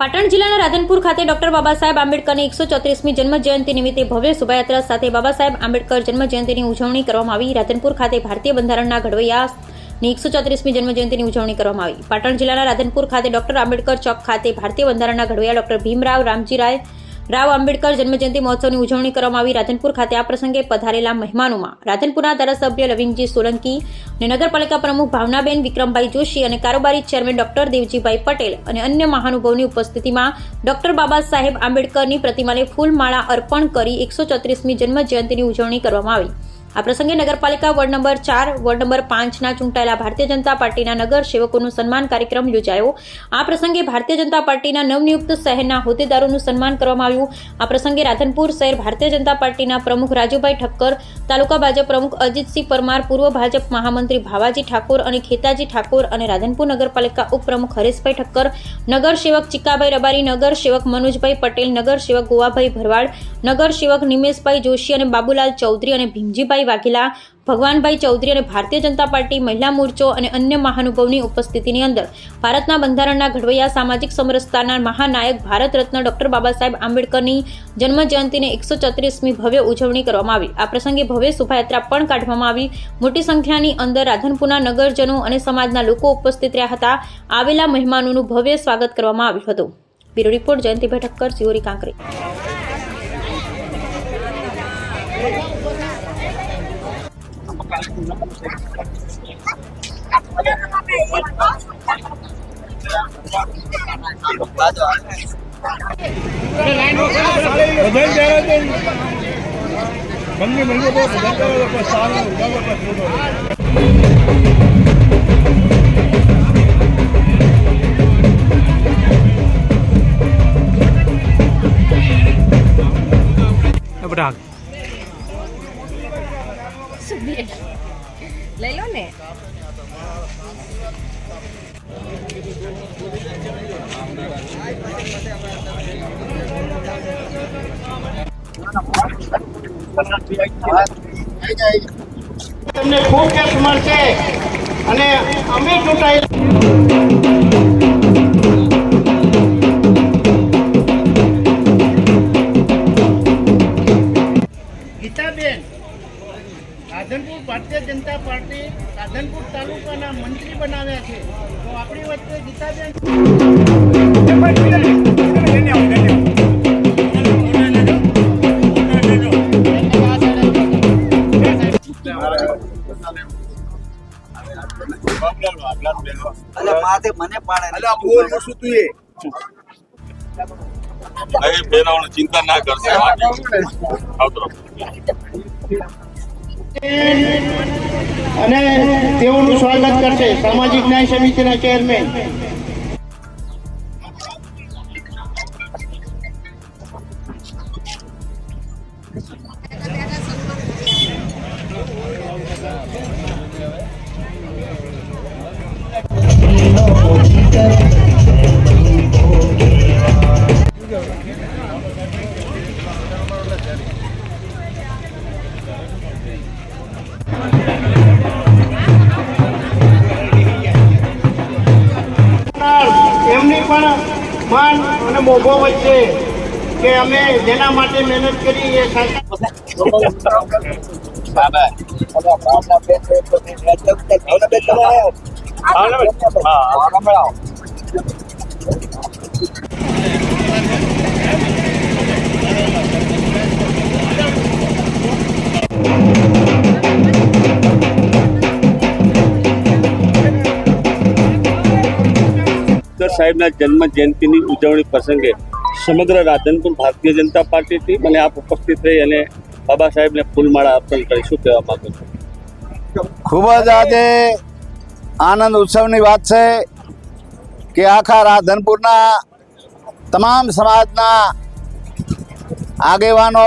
પાટણ જિલ્લાના રાધનપુર ખાતે ડોક્ટર બાબા સાહેબ આંબેડકરની એકસો ચોત્રીસમી જન્મ જયંતિ નિમિત્તે ભવ્ય શોભાયાત્રા સાથે બાબા સાહેબ આંબેડકર જન્મ જયંતિની ઉજવણી કરવામાં આવી. રાધનપુર ખાતે ભારતીય બંધારણના ઘડવૈયાની એકસો ચોત્રીસમી જન્મ જયંતિની ઉજવણી કરવામાં આવી. પાટણ જિલ્લાના રાધનપુર ખાતે ડોક્ટર આંબેડકર ચોક ખાતે ભારતીય બંધારણના ઘડવૈયા ડોક્ટર ભીમરાવ રામજી રાય રાવ આંબેડકર જન્મજયંતિ મહોત્સવની ઉજવણી કરવામાં આવી. રાધનપુર ખાતે આ પ્રસંગે પધારેલા મહેમાનોમાં રાધનપુરના ધારાસભ્ય લવિંગજી સોલંકી અને નગરપાલિકા પ્રમુખ ભાવનાબેન વિક્રમભાઈ જોશી અને કારોબારી ચેરમેન ડોક્ટર દેવજીભાઈ પટેલ અને અન્ય મહાનુભાવની ઉપસ્થિતિમાં ડોક્ટર બાબા સાહેબ આંબેડકરની પ્રતિમાને ફૂલમાળા અર્પણ કરી એકસો ચોત્રીસમી જન્મ જયંતિની ઉજવણી કરવામાં આવી. આ પ્રસંગે નગરપાલિકા વોર્ડ નંબર ચાર, વોર્ડ નંબર પાંચના ચૂંટાયેલા ભારતીય જનતા પાર્ટીના નગર સેવકોનું સન્માન કાર્યક્રમ યોજાયો. આ પ્રસંગે ભારતીય જનતા પાર્ટીના નવનિયુક્ત શહેરના હોદ્દેદારોનું સન્માન કરવામાં આવ્યું. આ પ્રસંગે રાધનપુર શહેર ભારતીય જનતા પાર્ટીના પ્રમુખ રાજુભાઈ ઠક્કર, તાલુકા ભાજપ પ્રમુખ અજીતસિંહ પરમાર, પૂર્વ ભાજપ મહામંત્રી ભાવાજી ઠાકોર અને ખેતાજી ઠાકોર અને રાધનપુર નગરપાલિકા ઉપપ્રમુખ હરેશભાઈ ઠક્કર, નગર સેવક ચિક્કાભાઈ રબારી, નગર સેવક મનોજભાઈ પટેલ, નગર સેવક ગોવાભાઈ ભરવાડ, નગર સેવક નિમેશભાઈ જોશી અને બાબુલાલ ચૌધરી અને ભીમજીભાઈ વાઘેલા ભગવાનભાઈ ચૌધરી અને ભારતીય જનતા પાર્ટી મહિલા મોરચો અને અન્ય મહાનુભાવની ઉપસ્થિતિની અંદર ભારતના બંધારણના ઘડવૈયા સામાજિક સમરસતાના મહાનાયક ભારત રત્ન ડોક્ટર બાબા સાહેબ આંબેડકરની જન્મ જયંતિને એકસો ચોત્રીસમી ભવ્ય ઉજવણી કરવામાં આવી. આ પ્રસંગે ભવ્ય શોભાયાત્રા પણ કાઢવામાં આવી. મોટી સંખ્યાની અંદર રાધનપુરના નગરજનો અને સમાજના લોકો ઉપસ્થિત રહ્યા હતા. આવેલા મહેમાનોનું ભવ્ય સ્વાગત કરવામાં આવ્યું હતું. બ્યુરો રિપોર્ટ જયંતિભાઈ ઠક્કર સિયોરી કાંકરી. બધાને ત્યારે તો મંદી મંદી તો બધા સારું ઉડાવે તમને ખૂબ કેસ મળશે અને અમે ચૂંટાયેલા રાધનપુર ભારતીય જનતા પાર્ટી રાધનપુર તાલુકાના મંત્રી બનાવ્યા છે. તો આપણી વચ્ચે ગીતાબેન અલે માથે મને પાડે અલ્યા બોલ શું તું એ? નહીં બેરાવણ ચિંતા ના કરશે આવતો અને તેઓનું સ્વાગત કરશે સામાજિક ન્યાય સમિતિના ચેરમેન. માન અને મોભો વચ્ચે કે અમે જેના માટે મહેનત કરી એ સરકાર સાહેબના જન્મ જયંતિની ઉજવણી પ્રસંગે સમગ્ર રાધનપુર ભારતીય જનતા પાર્ટીથી મને આપ ઉપસ્થિત રહી અને બાબા સાહેબને ફૂલમાળા અર્પણ કરી શું કહેવા માંગુ છું? ખૂબ જ આજે આનંદ ઉત્સવની વાત છે કે આખા રાધનપુરના તમામ સમાજના આગેવાનો,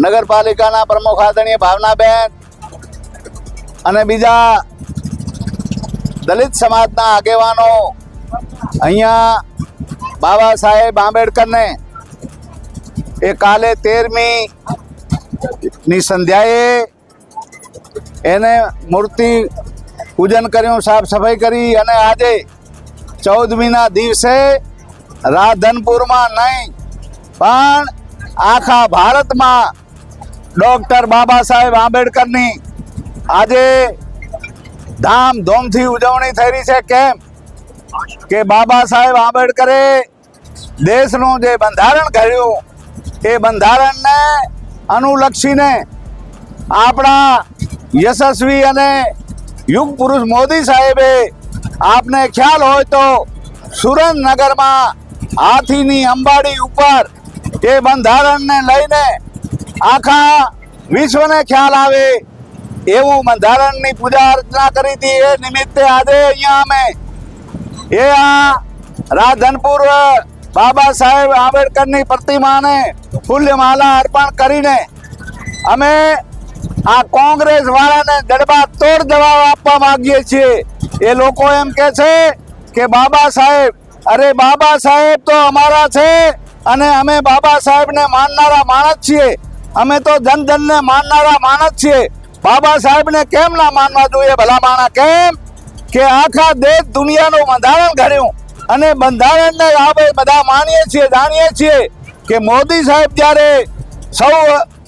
નગરપાલિકાના પ્રમુખ આદરણીય ભાવનાબેન અને બીજા દલિત સમાજના આગેવાનો અહીંયા બાબા સાહેબ આંબેડકરને એ કાલે તેરમી ની સંધ્યાએ એને મૂર્તિ પૂજન કર્યું, સાફ સફાઈ કરી અને આજે ચૌદમીના દિવસે રાધનપુરમાં નહીં, પણ આખા ભારતમાં ડૉક્ટર બાબા સાહેબ આંબેડકરની આજે ધામધૂમથી ઉજવણી થઈ રહી છે. કેમ? કે બાબા સાહેબ આંબેડકરે દેશનું જે બંધારણ કર્યું, એ બંધારણને અનુલક્ષીને આપણા યશસ્વી અને યુગ પુરુષ મોદી સાહેબે આપને ખ્યાલ હોય તો સુરેન્દ્રનગરમાં હાથીની અંબાડી ઉપર એ બંધારણને લઈને આખા વિશ્વને ખ્યાલ આવે એવું બંધારણની પૂજા અર્ચના કરી હતી. એ નિમિત્તે આજે અહીંયા અમે એ આ રાધનપુર બાબા સાહેબ આંબેડકરની પ્રતિમાને ફૂલ્યમાલા અર્પણ કરીને અમે આ કોંગ્રેસ વાળાને જડબા તોડ જવાબ આપવા માંગીએ છીએ. એ લોકો એમ કે છે કે બાબા સાહેબ, અરે બાબા સાહેબ તો અમારા છે અને અમે બાબા સાહેબને માનનારા માણસ છીએ. અમે તો જન જનને માનનારા માણસ છીએ. બાબા સાહેબને કેમ ના માનવા જોઈએ ભલા માણા કેમ? કે આખા દેશ દુનિયાનું બંધારણ ઘડ્યું. અને બંધારણને આપણે બધા માનીએ છીએ, જાણીએ છીએ કે મોદી સાહેબ જ્યારે સૌ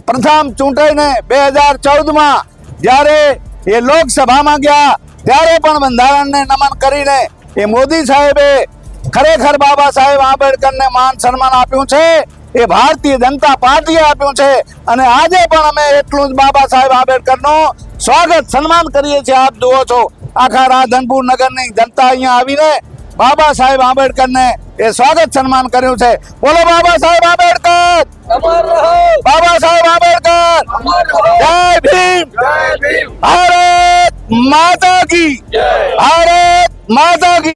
પ્રથમ ચૂંટાઈને બે હજાર ચૌદમાં જ્યારે એ લોકસભામાં ગયા, ત્યારે પણ બંધારણને નમન કરીને એ મોદી સાહેબે ખરેખર બાબા સાહેબ આંબેડકરને માન સન્માન આપ્યું છે, એ ભારતીય જનતા પાર્ટીએ આપ્યું છે, અને આજે પણ અમે એટલું જ બાબા સાહેબ આંબેડકરનું સ્વાગત સન્માન કરીએ છીએ. આપ જુઓ છો આખા રાધનપુર નગરની જનતા અહીંયા આવીને બાબા સાહેબ આંબેડકરને એ સ્વાગત સન્માન કર્યું છે. બોલો બાબા સાહેબ આંબેડકર. બાબા સાહેબ આંબેડકર. જય ભીમ. ભારત માતા કી. ભારત માતા કી.